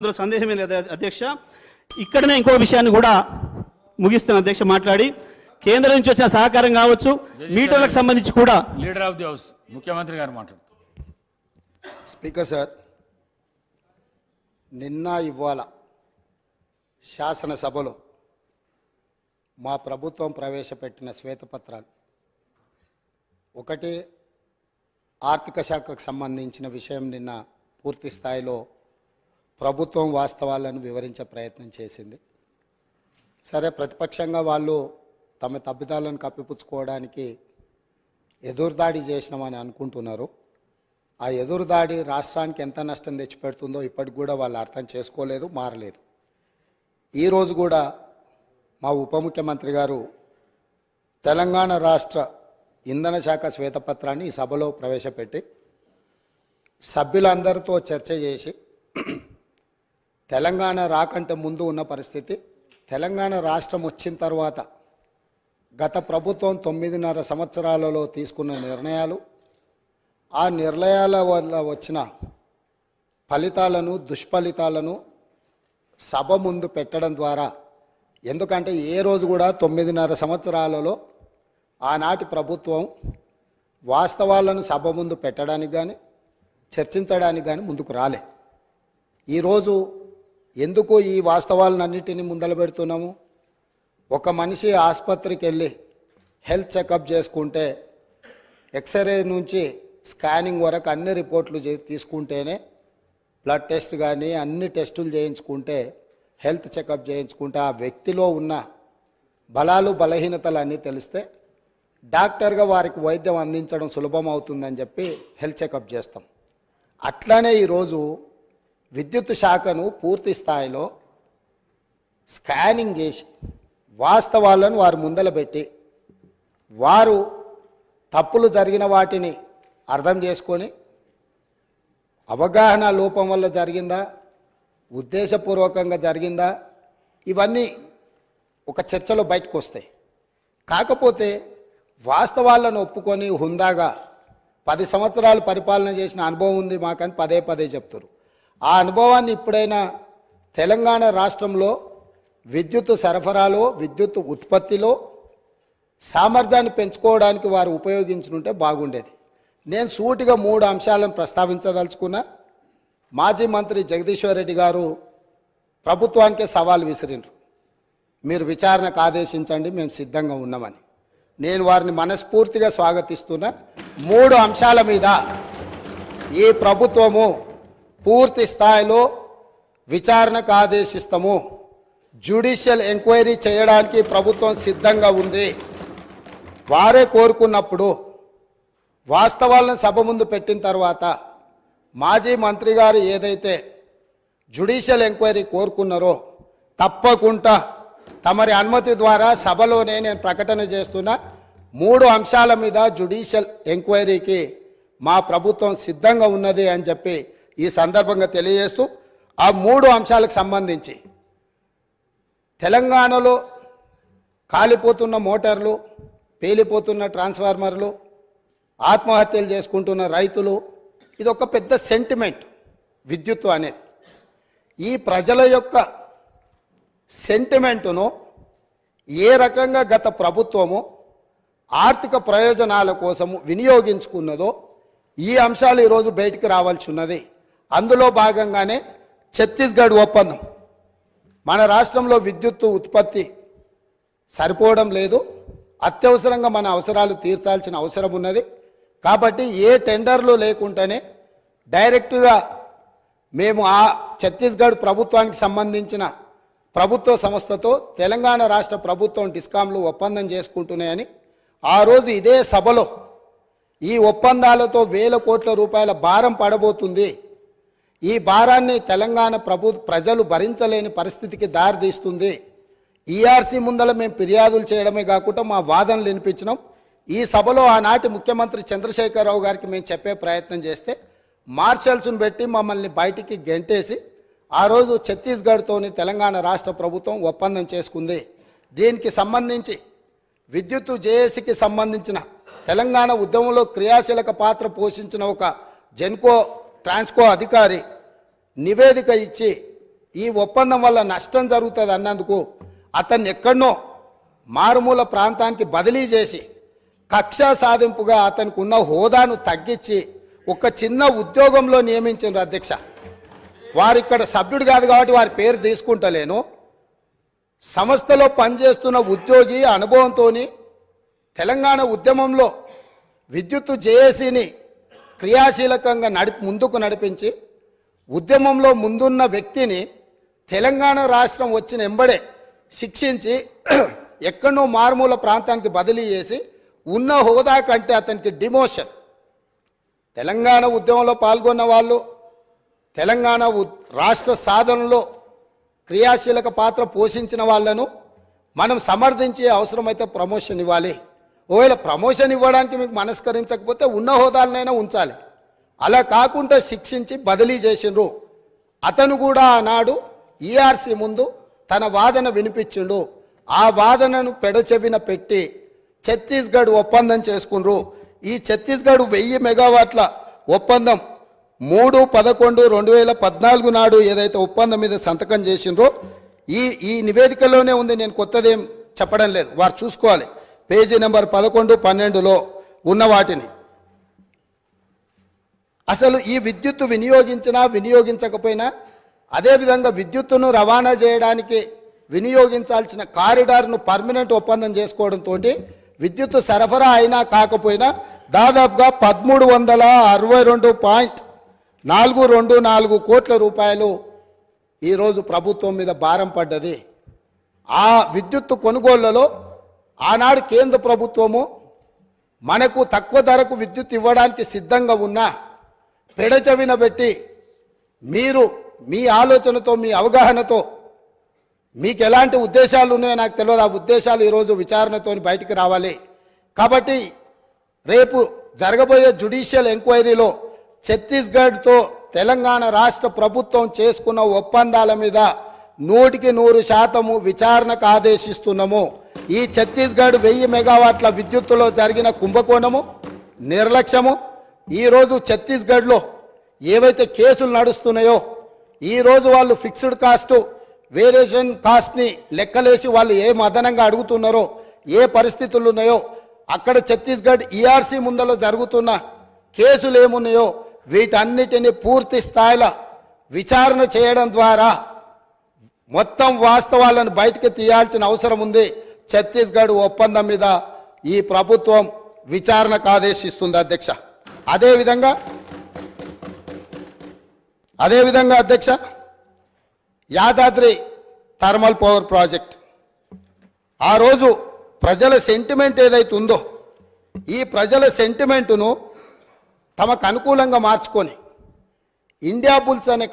అందులో సందేహమే లేదు. అధ్యక్ష ఇక్కడనే ఇంకో విషయాన్ని కూడా ముగిస్తాను అధ్యక్ష మాట్లాడి కేంద్రం నుంచి వచ్చిన సహకారం కావచ్చు మీటర్లకు సంబంధించి కూడా. లీడర్ ఆఫ్ ది హౌస్ ముఖ్యమంత్రి గారు మాట్లాడు. స్పీకర్ సార్ నిన్న ఇవాళ శాసనసభలో మా ప్రభుత్వం ప్రవేశపెట్టిన శ్వేతపత్రాలు. ఒకటి ఆర్థిక శాఖకు సంబంధించిన విషయం నిన్న పూర్తి స్థాయిలో ప్రభుత్వం వాస్తవాలను వివరించే ప్రయత్నం చేసింది. సరే ప్రతిపక్షంగా వాళ్ళు తమ తప్పిదాలను కప్పిపుచ్చుకోవడానికి ఎదురుదాడి చేసినామని అనుకుంటున్నారు. ఆ ఎదురుదాడి రాష్ట్రానికి ఎంత నష్టం తెచ్చిపెడుతుందో ఇప్పటికి కూడా వాళ్ళు అర్థం చేసుకోలేదు మారలేదు. ఈరోజు కూడా మా ఉప ముఖ్యమంత్రి గారు తెలంగాణ రాష్ట్ర ఇంధన శాఖ శ్వేతపత్రాన్ని ఈ సభలో ప్రవేశపెట్టి సభ్యులందరితో చర్చ చేసి తెలంగాణ రాకంటే ముందు ఉన్న పరిస్థితి. తెలంగాణ రాష్ట్రం వచ్చిన తర్వాత గత ప్రభుత్వం తొమ్మిదిన్నర సంవత్సరాలలో తీసుకున్న నిర్ణయాలు ఆ నిర్ణయాల వల్ల వచ్చిన ఫలితాలను దుష్ఫలితాలను సభ ముందు పెట్టడం ద్వారా ఎందుకంటే ఏ రోజు కూడా తొమ్మిదిన్నర సంవత్సరాలలో ఆనాటి ప్రభుత్వం వాస్తవాలను సభ ముందు పెట్టడానికి కానీ చర్చించడానికి కానీ ముందుకు రాలే. ఈరోజు ఎందుకు ఈ వాస్తవాలన్నిటిని ముందలు పెడుతున్నాము? ఒక మనిషి ఆసుపత్రికి వెళ్ళి హెల్త్ చెకప్ చేసుకుంటే ఎక్స్రే నుంచి స్కానింగ్ వరకు అన్ని రిపోర్ట్లు తీసుకుంటేనే బ్లడ్ టెస్ట్ కానీ అన్ని టెస్టులు చేయించుకుంటే హెల్త్ చెకప్ చేయించుకుంటే ఆ వ్యక్తిలో ఉన్న బలాలు బలహీనతలు అన్నీ తెలిస్తే డాక్టర్గా వారికి వైద్యం అందించడం సులభం అవుతుందని చెప్పి హెల్త్ చెకప్ చేస్తాం. అట్లానే ఈరోజు విద్యుత్ శాఖను పూర్తి స్థాయిలో స్కానింగ్ చేసి వాస్తవాలను వారు ముందల పెట్టి వారు తప్పులు జరిగిన వాటిని అర్థం చేసుకొని అవగాహన లోపం వల్ల జరిగిందా? ఉద్దేశపూర్వకంగా జరిగిందా? ఇవన్నీ ఒక చర్చలో బయటకు వస్తాయి. కాకపోతే వాస్తవాలను ఒప్పుకొని హుందాగా పది సంవత్సరాలు పరిపాలన చేసిన అనుభవం ఉంది మాకని పదే పదే చెప్తారు ఆ అనుభవాన్ని ఇప్పుడైనా తెలంగాణ రాష్ట్రంలో విద్యుత్ సరఫరాలో విద్యుత్ ఉత్పత్తిలో సామర్థ్యాన్ని పెంచుకోవడానికి వారు ఉపయోగించుకుంటే బాగుండేది. నేను సూటిగా మూడు అంశాలను ప్రస్తావించదలుచుకున్నా. మాజీ మంత్రి జగదీశ్వర్ రెడ్డి గారు ప్రభుత్వానికే సవాల్ విసిరిండ్రు మీరు విచారణకు ఆదేశించండి మేము సిద్ధంగా ఉన్నామని. నేను వారిని మనస్ఫూర్తిగా స్వాగతిస్తున్నా. మూడు అంశాల మీద ఈ ప్రభుత్వము పూర్తి స్థాయిలో విచారణకు ఆదేశిస్తాము. జ్యుడిషియల్ ఎంక్వైరీ చేయడానికి ప్రభుత్వం సిద్ధంగా ఉంది. వారే కోరుకున్నప్పుడు వాస్తవాలను సభ ముందు పెట్టిన తర్వాత మాజీ మంత్రి గారు ఏదైతే జ్యుడిషియల్ ఎంక్వైరీ కోరుకున్నారో తప్పకుండా తమరి అనుమతి ద్వారా సభలోనే నేను ప్రకటన చేస్తున్న. మూడు అంశాల మీద జ్యుడిషియల్ ఎంక్వైరీకి మా ప్రభుత్వం సిద్ధంగా ఉన్నది అని చెప్పి ఈ సందర్భంగా తెలియజేస్తూ ఆ మూడు అంశాలకు సంబంధించి తెలంగాణలో కాలిపోతున్న మోటార్లు పేలిపోతున్న ట్రాన్స్ఫార్మర్లు ఆత్మహత్యలు చేసుకుంటున్న రైతులు ఇది ఒక పెద్ద సెంటిమెంట్ విద్యుత్ అనేది. ఈ ప్రజల యొక్క సెంటిమెంటును ఏ రకంగా గత ప్రభుత్వము ఆర్థిక ప్రయోజనాల కోసము వినియోగించుకున్నదో ఈ అంశాలు ఈరోజు బయటికి రావాల్సి ఉన్నది. అందులో భాగంగానే ఛత్తీస్గఢ్ ఒప్పందం. మన రాష్ట్రంలో విద్యుత్తు ఉత్పత్తి సరిపోవడం లేదు. అత్యవసరంగా మన అవసరాలు తీర్చాల్సిన అవసరం ఉన్నది. కాబట్టి ఏ టెండర్లు లేకుండానే డైరెక్ట్గా మేము ఆ ఛత్తీస్గఢ్ ప్రభుత్వానికి సంబంధించిన ప్రభుత్వ సంస్థతో తెలంగాణ రాష్ట్ర ప్రభుత్వం డిస్కాంలు ఒప్పందం చేసుకుంటున్నాయని ఆ రోజు ఇదే సభలో ఈ ఒప్పందాలతో వేల కోట్ల రూపాయల భారం పడబోతుంది. ఈ భారాన్ని తెలంగాణ ప్రభు ప్రజలు భరించలేని పరిస్థితికి దారితీస్తుంది. ఈఆర్సీ ముందల మేము ఫిర్యాదులు చేయడమే కాకుండా మా వాదనలు వినిపించినాం. ఈ సభలో ఆనాటి ముఖ్యమంత్రి చంద్రశేఖరరావు గారికి మేము చెప్పే ప్రయత్నం చేస్తే మార్షల్స్ను పెట్టి మమ్మల్ని బయటికి గెంటేసి ఆ రోజు ఛత్తీస్గఢ్తోని తెలంగాణ రాష్ట్ర ప్రభుత్వం ఒప్పందం చేసుకుంది. దీనికి సంబంధించి విద్యుత్తు జేఏసీకి సంబంధించిన తెలంగాణ ఉద్యమంలో క్రియాశీలక పాత్ర పోషించిన ఒక జెన్కో ట్రాన్స్కో అధికారి నివేదిక ఇచ్చి ఈ ఒప్పందం వల్ల నష్టం జరుగుతుంది అన్నందుకు అతన్ని ఎక్కడనో మారుమూల ప్రాంతానికి బదిలీ చేసి కక్ష సాధింపుగా అతనికి ఉన్న హోదాను తగ్గించి ఒక చిన్న ఉద్యోగంలో నియమించారు అధ్యక్ష. వారు ఇక్కడ సభ్యుడు కాదు కాబట్టి వారి పేరు తీసుకుంటలేను. సంస్థలో పనిచేస్తున్న ఉద్యోగి అనుభవంతో తెలంగాణ ఉద్యమంలో విద్యుత్తు జేఏసీని క్రియాశీలకంగా నడి ముందుకు నడిపించి ఉద్యమంలో ముందున్న వ్యక్తిని తెలంగాణ రాష్ట్రం వచ్చిన ఎంబడే శిక్షించి ఎక్కడో మారుమూల ప్రాంతానికి బదిలీ చేసి ఉన్న హోదా కంటే అతనికి డిమోషన్. తెలంగాణ ఉద్యమంలో పాల్గొన్న వాళ్ళు తెలంగాణ రాష్ట్ర సాధనలో క్రియాశీలక పాత్ర పోషించిన వాళ్ళను మనం సమర్థించే అవసరమైతే ప్రమోషన్ ఇవ్వాలి. ఒకవేళ ప్రమోషన్ ఇవ్వడానికి మీకు మనస్కరించకపోతే ఉన్న హోదాలనైనా ఉంచాలి. అలా కాకుండా శిక్షించి బదిలీ చేసిండ్రు. అతను కూడా ఆనాడు ఈఆర్సీ ముందు తన వాదన వినిపించిండు. ఆ వాదనను పెడచెవిన పెట్టి ఛత్తీస్గఢ్ ఒప్పందం చేసుకుండ్రు. ఈ ఛత్తీస్గఢ్ వెయ్యి మెగావాట్ల ఒప్పందం మూడు పదకొండు రెండు వేల పద్నాలుగు నాడు ఏదైతే ఒప్పందం మీద సంతకం చేసిండ్రో ఈ ఈ నివేదికలోనే ఉంది. నేను కొత్తదేం చెప్పడం లేదు. వారు చూసుకోవాలి. పేజీ నెంబర్ పదకొండు పన్నెండులో ఉన్న వాటిని. అసలు ఈ విద్యుత్తు వినియోగించినా వినియోగించకపోయినా అదేవిధంగా విద్యుత్తును రవాణా చేయడానికి వినియోగించాల్సిన కారిడార్ను పర్మనెంట్ ఒప్పందం చేసుకోవడంతో విద్యుత్తు సరఫరా అయినా కాకపోయినా దాదాపుగా పదమూడు వందల అరవై రెండు పాయింట్ నాలుగు రెండు నాలుగు కోట్ల రూపాయలు ఈరోజు ప్రభుత్వం మీద భారం పడ్డది. ఆ విద్యుత్తు కొనుగోళ్ళలో ఆనాడు కేంద్ర ప్రభుత్వము మనకు తక్కువ ధరకు విద్యుత్ ఇవ్వడానికి సిద్ధంగా ఉన్నా పెడచవిన పెట్టి మీరు మీ ఆలోచనతో మీ అవగాహనతో మీకు ఎలాంటి ఉద్దేశాలు ఉన్నాయో నాకు తెలియదు. ఆ ఉద్దేశాలు ఈరోజు విచారణతో బయటికి రావాలి. కాబట్టి రేపు జరగబోయే జుడిషియల్ ఎంక్వైరీలో ఛత్తీస్గఢ్తో తెలంగాణ రాష్ట్ర ప్రభుత్వం చేసుకున్న ఒప్పందాల మీద నూటికి నూరు శాతము విచారణకు ఆదేశిస్తున్నాము. ఈ ఛత్తీస్గఢ్ వెయ్యి మెగావాట్ల విద్యుత్తులో జరిగిన కుంభకోణము నిర్లక్ష్యము. ఈరోజు ఛత్తీస్గఢ్లో ఏవైతే కేసులు నడుస్తున్నాయో ఈరోజు వాళ్ళు ఫిక్స్డ్ కాస్ట్ వేరియేషన్ కాస్ట్ని లెక్కలేసి వాళ్ళు ఏ అదనంగా అడుగుతున్నారో ఏ పరిస్థితులు ఉన్నాయో అక్కడ ఛత్తీస్గఢ్ ఈఆర్సీ ముందలో జరుగుతున్న కేసులు ఏమున్నాయో వీటన్నిటిని పూర్తి స్థాయిలో విచారణ చేయడం ద్వారా మొత్తం వాస్తవాలను బయటకు తీయాల్సిన అవసరం ఉంది. ఛత్తీస్గఢ్ ఒప్పందం మీద ఈ ప్రభుత్వం విచారణకు ఆదేశిస్తుంది అధ్యక్ష. అదేవిధంగా అదేవిధంగా అధ్యక్ష యాదాద్రి థర్మల్ పవర్ ప్రాజెక్ట్. ఆ రోజు ప్రజల సెంటిమెంట్ ఏదైతే ఉందో ఈ ప్రజల సెంటిమెంటును తమకు అనుకూలంగా మార్చుకొని ఇండియా బుల్స్ అనే